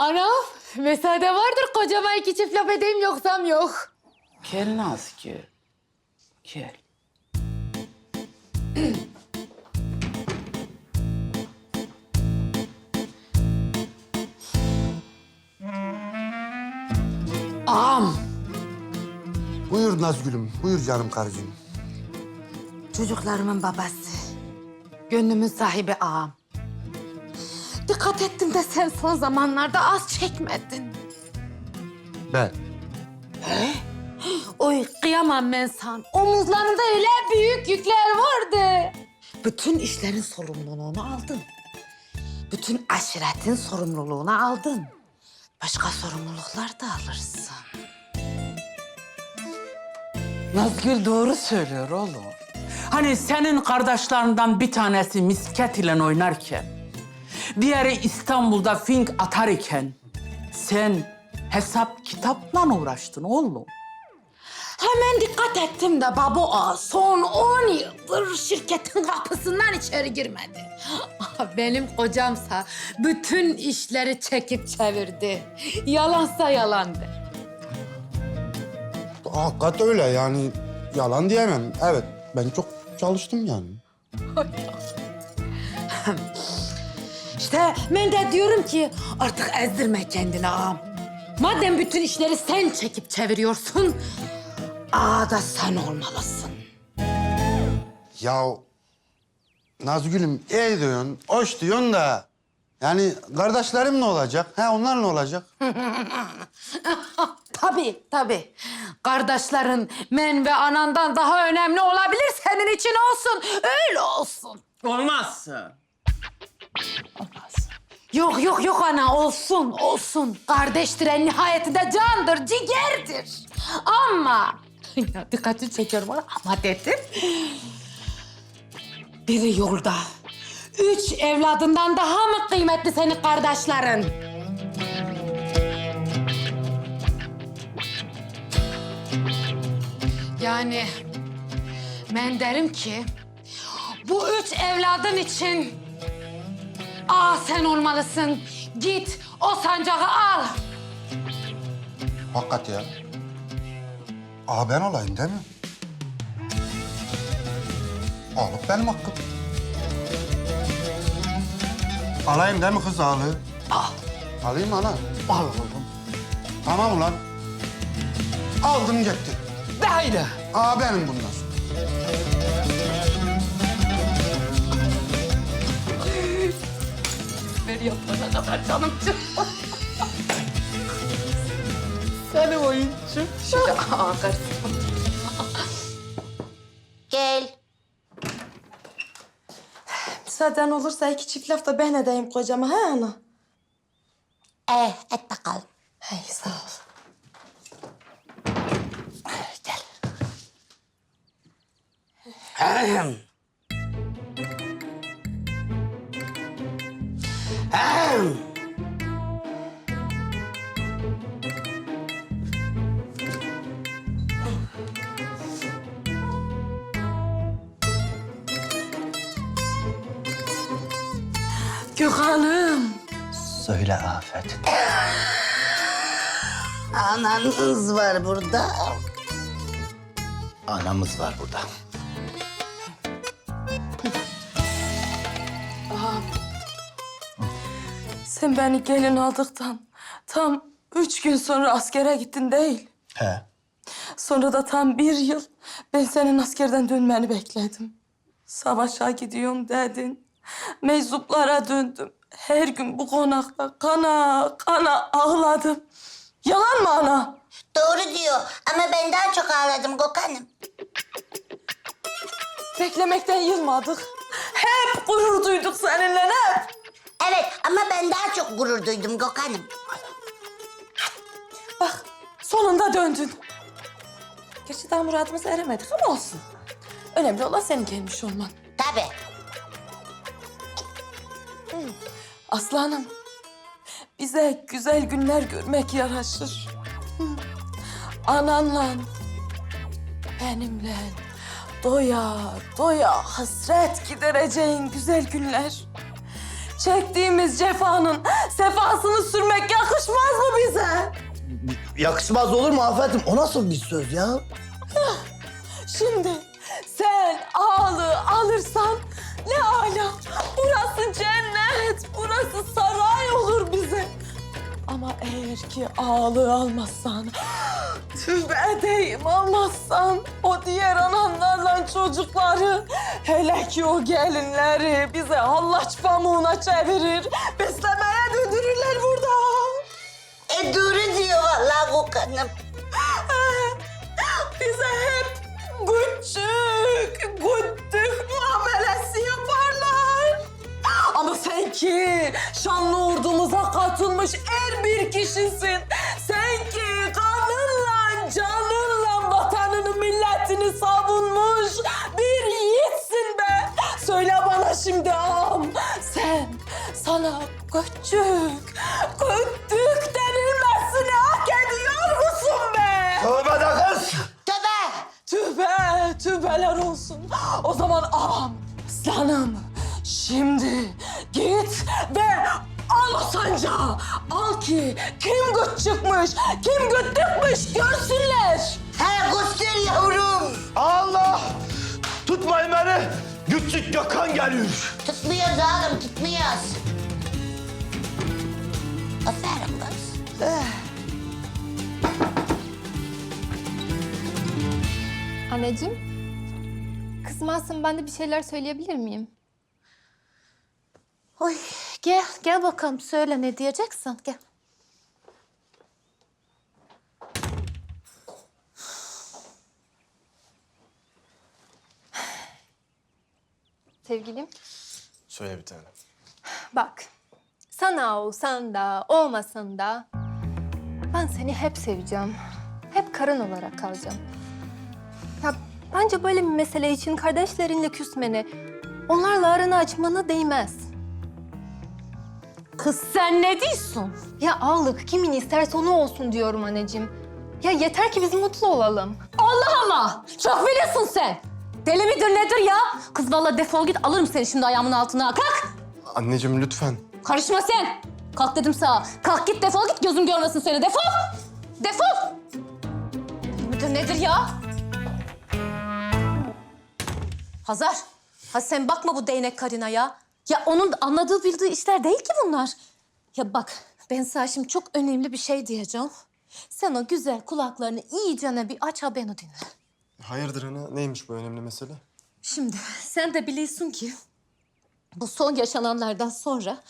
Anam, mesade vardır kocama iki çift laf edeyim yoksam yok. Gel Nazgül. Gel. Ağam, Buyur Nazgül'üm, buyur canım karıcığım. çocuklarımın babası. Gönlümün sahibi ağam. Dikkat ettim de sen son zamanlarda az çekmedin. Ben. Oy kıyamam ben sana. Omuzlarında öyle büyük yükler vardı. Bütün işlerin sorumluluğunu aldın. Bütün aşiretin sorumluluğunu aldın. Başka sorumluluklar da alırsın. Nazgül doğru söylüyor oğlum. Hani senin kardeşlerinden bir tanesi misket ile oynarken, diğeri İstanbul'da fink atar iken sen hesap kitapla uğraştın oğlum. Hemen dikkat ettim de babo ağa son 10 yıldır şirketin kapısından içeri girmedi. Benim kocamsa bütün işleri çekip çevirdi. Yalansa yalandı. Hakikat öyle yani yalan diyemem. Evet, ben çok çalıştım yani. İşte ben de diyorum ki artık ezdirme kendini ağam. Madem bütün işleri sen çekip çeviriyorsun, ağa da sen olmalısın. Ya Nazgül'üm iyi diyorsun, hoş diyorsun da... Yani kardeşlerim ne olacak? Ha onlar ne olacak? Tabii, tabii. Kardeşlerin men ve anandan daha önemli olabilir senin için olsun. Öyle olsun. Olmazsın. Olmaz. Yok yok yok ana olsun olsun. Kardeştir en nihayetinde candır, cigerdir. Ama ya dikkatini çekiyorum ama ama dedim. Biri yolda. Üç evladından daha mı kıymetli senin kardeşlerin? Yani ben derim ki bu üç evladın için Aa sen olmalısın. Git o sancağı al. Hakikat ya. Aa ben olayım değil mi? Alıp benim hakkım. Alayım değil mi kız ağlı? Al. Alayım ana. Al oğlum. Tamam ulan. Aldım gitti. De haydi. Aa benim bundan sonra. Ver yapana kadar canım çıkma. Seni oyuncu. Şimdi karıştım. Gel. Müsaaden olursa iki çift laf da ben edeyim kocama ha ana? Eh, et bakalım. Hey sağ ol. Ahem. Gökhan'ım. Söyle Afet. Ananız var burada. Anamız var burada. Sen beni gelin aldıktan tam üç gün sonra askere gittin değil. He. Sonra da tam bir yıl ben senin askerden dönmeni bekledim. Savaşa gidiyorum dedin. Meczuplara döndüm. Her gün bu konakta kana kana ağladım. Yalan mı ana? Doğru diyor ama ben daha çok ağladım Gökhan'ım. Beklemekten yılmadık. Hep gurur duyduk seninle hep. Evet ama ben daha çok gurur duydum Gökhan'ım. Bak sonunda döndün. Gerçi daha muradımıza eremedik ama olsun. Önemli olan senin gelmiş olman. Tabii. Aslanım, bize güzel günler görmek yaraşır. Ananla, benimle doya doya hasret gidereceğin güzel günler. Çektiğimiz cefanın sefasını sürmek yakışmaz mı bize? Yakışmaz olur mu Afet'im? O nasıl bir söz ya? Şimdi sen ağalığı alırsan ne ala. Eğer ki ağalığı almazsan, tövbe edeyim almazsan o diğer ananlarla çocukları, hele ki o gelinleri bize hallaç pamuğuna çevirir, beslemeye döndürürler burada. E doğru diyor vallahi Gökhan'ım. Bize hep küçük, güttük muamelesi yaparlar. Ama sen ki şanlı ordumuza katılmış er bir kişisin. Sen ki kanınla, canınla vatanını, milletini savunmuş bir yiğitsin be. Söyle bana şimdi ağam, sen sana küçük, güttük denilmesini hak ediyor musun be? Tövbe de kız! Tövbe. Tübe, tübeler olsun. O zaman ağam, aslanım. Şimdi git ve al o sancağı. Al ki kim güç çıkmış, kim güttükmüş görsünler. He göster yavrum. Allah! Tutmayın beni! Küçük Gökhan geliyor. Tutmuyoruz oğlum tutmuyoruz. Aferin kız. Anneciğim, kızmazsın ben de bir şeyler söyleyebilir miyim? Oy gel gel bakalım söyle ne diyeceksin gel. Sevgilim, Söyle bir tane. bak. Sana olsan da olmasan da ben seni hep seveceğim. Hep karın olarak kalacağım. Ya bence böyle bir mesele için kardeşlerinle küsmene, onlarla aranı açmana değmez. Kız sen ne diyorsun? Ya ağlık kimin isterse onu olsun diyorum anneciğim. Ya yeter ki biz mutlu olalım. Allah Allah! Çok biliyorsun sen. Deli midir nedir ya? Kız vallahi defol git alırım seni şimdi ayağımın altına. Kalk! Anneciğim lütfen. Karışma sen. Kalk dedim sana. Kalk git defol git gözüm görmesin seni. Defol! Defol! Deli midir nedir ya? Hazar. Ha sen bakma bu değnek karına ya. Ya onun anladığı bildiği işler değil ki bunlar. Ya bak ben sana şimdi çok önemli bir şey diyeceğim. Sen o güzel kulaklarını iyicene bir aç ha beni dinle. Hayırdır ana? Neymiş bu önemli mesele? Şimdi sen de biliyorsun ki bu son yaşananlardan sonra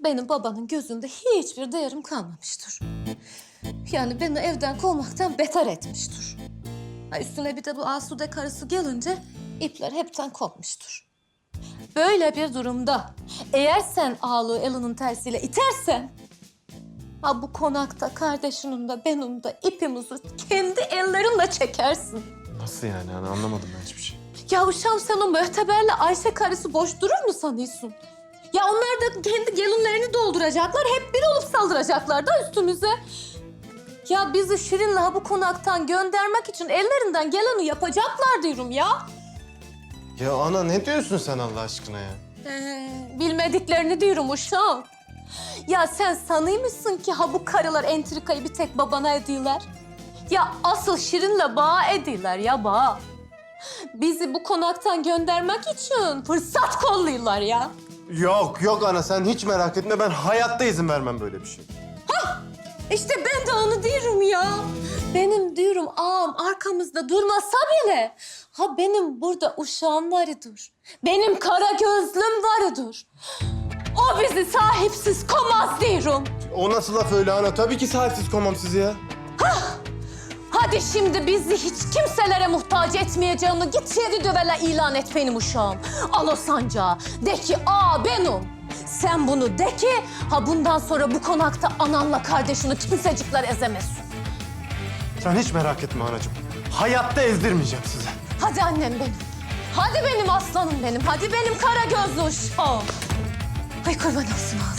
benim babanın gözünde hiçbir değerim kalmamıştır. Yani beni evden kovmaktan beter etmiştir. Ha, Üstüne bir de bu Asude karısı gelince ipler hepten kopmuştur. Böyle bir durumda eğer sen ağlığı elinin tersiyle itersen... Ha bu konakta kardeşinin de benim de ipimizi kendi ellerinle çekersin. Nasıl yani ana? Anlamadım ben hiçbir şey. Ya uşağım sen o mühteberle Ayşe karısı boş durur mu sanıyorsun? Ya onlar da kendi gelinlerini dolduracaklar, hep bir olup saldıracaklar da üstümüze. Ya bizi Şirin'le bu konaktan göndermek için ellerinden geleni yapacaklar diyorum ya. Ya ana ne diyorsun sen Allah aşkına ya? Ee, bilmediklerini diyorum uşağım. Ya sen sanıyor musun ki ha bu karılar entrikayı bir tek babana ediyorlar? Ya asıl Şirin'le bağ ediyorlar ya bağ. Bizi bu konaktan göndermek için fırsat kolluyorlar ya. Yok yok ana sen hiç merak etme ben hayatta izin vermem böyle bir şey. İşte ben de onu diyorum ya. Benim diyorum ağam arkamızda durmasa bile... ...ha benim burada uşağım varıdır. Benim kara gözlüm varıdır. O bizi sahipsiz komaz diyorum. O nasıl laf öyle ana? Tabii ki sahipsiz komam sizi ya. Hadi şimdi bizi hiç kimselere muhtaç etmeyeceğini git yedi dövele ilan et benim uşağım. Al o sancağı. De ki aa benim. Sen bunu de ki ha bundan sonra bu konakta ananla kardeşini kimsecikler ezemezsin. Sen hiç merak etme anacığım. Hayatta ezdirmeyeceğim sizi. Hadi annem benim. Hadi benim aslanım benim. Hadi benim kara gözlü uşağım. Ay kurban olsun ağzım.